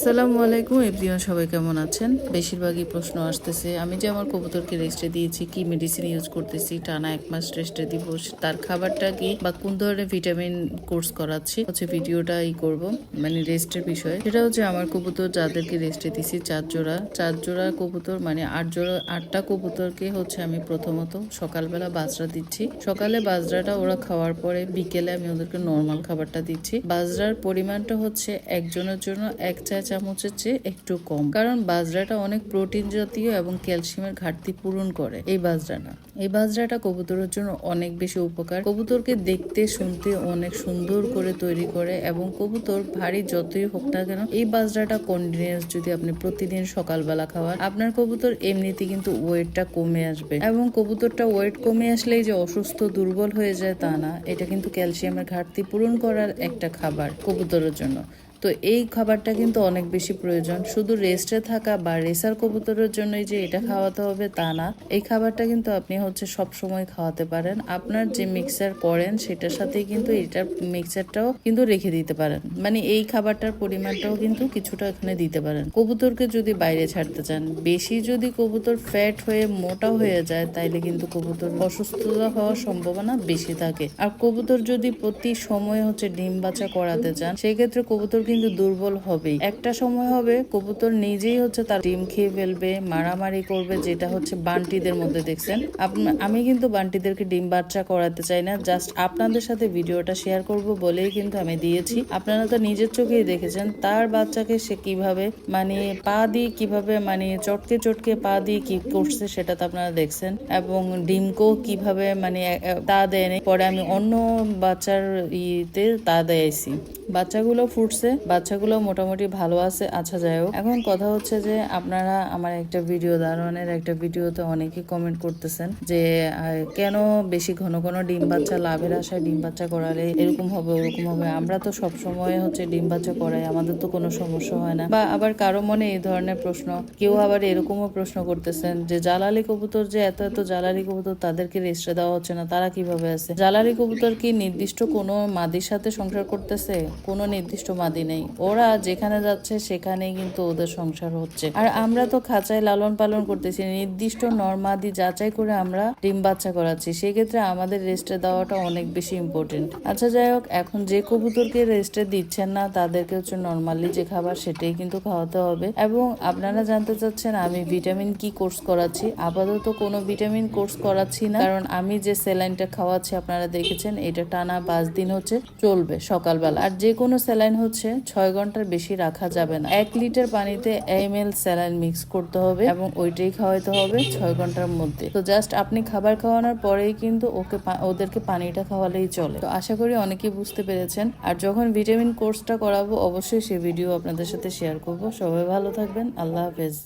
আসসালামু আলাইকুম, এভরিওয়ান সবাই কেমন আছেন? বেশিরভাগই প্রশ্ন আসতেছে, আমি যে আমার কবুতরকে রেস্টে দিয়েছি, কি মেডিসিন ইউজ করতেছি, টানা এক মাস রেস্টে দিব তার খাবারটা কি বা কোন ধরনের ভিটামিন কোর্স করাচ্ছি, হচ্ছে ভিডিওটা ই করব মানে রেস্টের বিষয়ে। সেটা হচ্ছে আমার কবুতর যাদেরকে রেস্টে দিছি, চার জোড়া চার জোড়া কবুতর মানে আট জোড়া, আটটা কবুতরকে হচ্ছে আমি প্রথমত সকালবেলা বাজরা দিচ্ছি। সকালে বাজরাটা ওরা খাওয়ার পরে বিকেলে আমি ওদেরকে নর্মাল খাবারটা দিচ্ছি। বাজরার পরিমাণটা হচ্ছে একজনের জন্য এক চা চামচের চেয়ে একটু কম। কারণ বাজরাটা অনেক প্রোটিন জাতীয় এবং ক্যালসিয়ামের ঘাটতি পূরণ করে এই বাজরাটা। এই বাজরাটা কবুতরের জন্য অনেক বেশি উপকার। কবুতরকে দেখতে, শুনতে অনেক সুন্দর করে তৈরি করে এবং কবুতর ভারী যতই হোক না কেন, এই বাজরাটা কন্টিনিউস যদি আপনি প্রতিদিন সকালবেলা খাওয়ান, আপনার কবুতর এমনিতে কিন্তু ওয়েটটা কমে আসবে। এবং কবুতরটা ওয়েট কমে আসলেই যে অসুস্থ, দুর্বল হয়ে যায় তা না। এটা কিন্তু ক্যালসিয়ামের ঘাটতি পূরণ করার একটা খাবার কবুতরের জন্য। তো এই খাবারটা কিন্তু অনেক বেশি প্রয়োজন। শুধু রেস্টে থাকা বা রেসার কবুতরের জন্যই যে এটা খাওয়াতে হবে তা না। এই খাবারটা কিন্তু আপনি হচ্ছে সব সময় খাওয়াতে পারেন। আপনার যে মিক্সার করেন সেটার সাথেই কিন্তু এটার মিক্সারটাও কিন্তু রেখে দিতে পারেন। মানে এই খাবারটার পরিমাণটাও কিন্তু কিছুটা এখানে দিতে পারেন। কবুতরকে যদি বাইরে ছাড়তে চান, বেশি যদি কবুতর ফ্যাট হয়ে মোটা হয়ে যায়, তাইলে কিন্তু কবুতর অসুস্থতা হওয়ার সম্ভাবনা বেশি থাকে। আর কবুতর যদি প্রতি সময় হচ্ছে ডিম বাচ্চা করাতে চান, সেক্ষেত্রে কবুতর কিন্তু দুর্বল হবেই। একটা সময় হবে কবুতর নিজেই হচ্ছে তার ডিম খেয়ে ফেলবে, মারামারি করবে, যেটা হচ্ছে বান্টিদের মধ্যে, দেখছেন? আমি কিন্তু বান্টিদেরকে ডিম বাচ্চা করাতে চাই না, জাস্ট আপনাদের সাথে ভিডিওটা শেয়ার করব বলেই কিন্তু আমি দিয়েছি। আপনারা তো নিজের চোখেই দেখেছেন, তার বাচ্চাকে সে কীভাবে মানে পা দিয়ে কীভাবে মানে চটকে চটকে পা দিয়ে কি করছে সেটা তো আপনারা দেখছেন, এবং ডিমকেও কীভাবে মানে তা দেয়নি। পরে আমি অন্য বাচ্চার ইতে তা দেয়াইছি। বাচ্চাগুলো ফুটছে বাচ্চাগুলো মোটামুটি ভালো আছে আচ্ছা যাই এখন কথা হচ্ছে যে আপনারা আমার একটা ভিডিও, দারোয়ানের একটা ভিডিওতে অনেকেই কমেন্ট করতেছেন যে কেন বেশি ঘন ঘন ডিম বাচ্চা, লাভের আশায় ডিম বাচ্চা করালে এরকম হবে, ওরকম হবে? আমরা তো সব সময় হচ্ছে ডিম বাচ্চা করাই, আমাদের তো কোনো সমস্যা হয় না। বা আবার কারও মনে এই ধরনের প্রশ্ন, কেউ আবার এরকমও প্রশ্ন করতেছেন যে, জালালি কবুতর যে এত এত জালালি কবুতর তাদেরকে রেস্টে দেওয়া হচ্ছে না, তারা কীভাবে আছে? জালালি কবুতর কি নির্দিষ্ট কোনো মাদির সাথে সংসার করতেছে? কোনো নির্দিষ্ট মাদি নেই। ওরা যেখানে যাচ্ছে সেখানেই কিন্তু ওদের সংসার হচ্ছে। আর আমরা তো খাঁচায় লালন পালন করতেছি। নির্দিষ্ট নর্মাদি যাচাই করে আমরা ডিম বাচ্চা করাচ্ছি। সেক্ষেত্রে আমাদের রেস্টে দেওয়াটা অনেক বেশি ইম্পর্টেন্ট আচ্ছা যাই হোক, এখন যে কবুতরকে রেস্টে দিচ্ছেন না, তাদেরকে হচ্ছে নর্মালি যে খাবার সেটাই কিন্তু খাওয়াতে হবে। এবং আপনারা জানতে চাচ্ছেন, আমি ভিটামিন কি কোর্স করাচ্ছি? আপাতত কোনো ভিটামিন কোর্স করাচ্ছি না। কারণ আমি যে স্যালাইনটা খাওয়াচ্ছি, আপনারা দেখেছেন, এটা টানা পাঁচ দিন হচ্ছে চলবে সকালবেলা। আর যে কোনো স্যালাইন হচ্ছে ছয় ঘণ্টার বেশি রাখা যাবে না। এক লিটার পানিতে এম এল স্যালাইন মিক্স করতে হবে এবং ওইটাই খাওয়াইতে হবে ছয় ঘণ্টার মধ্যে। তো জাস্ট আপনি খাবার খাওয়ানোর পরেই কিন্তু ওকে ওদেরকে পানিটা খাওয়ালেই চলে। তো আশা করি অনেকেই বুঝতে পেরেছেন। আর যখন ভিটামিন কোর্সটা করাবো, অবশ্যই সে ভিডিও আপনাদের সাথে শেয়ার করব। সবাই ভালো থাকবেন। আল্লাহ হাফেজ।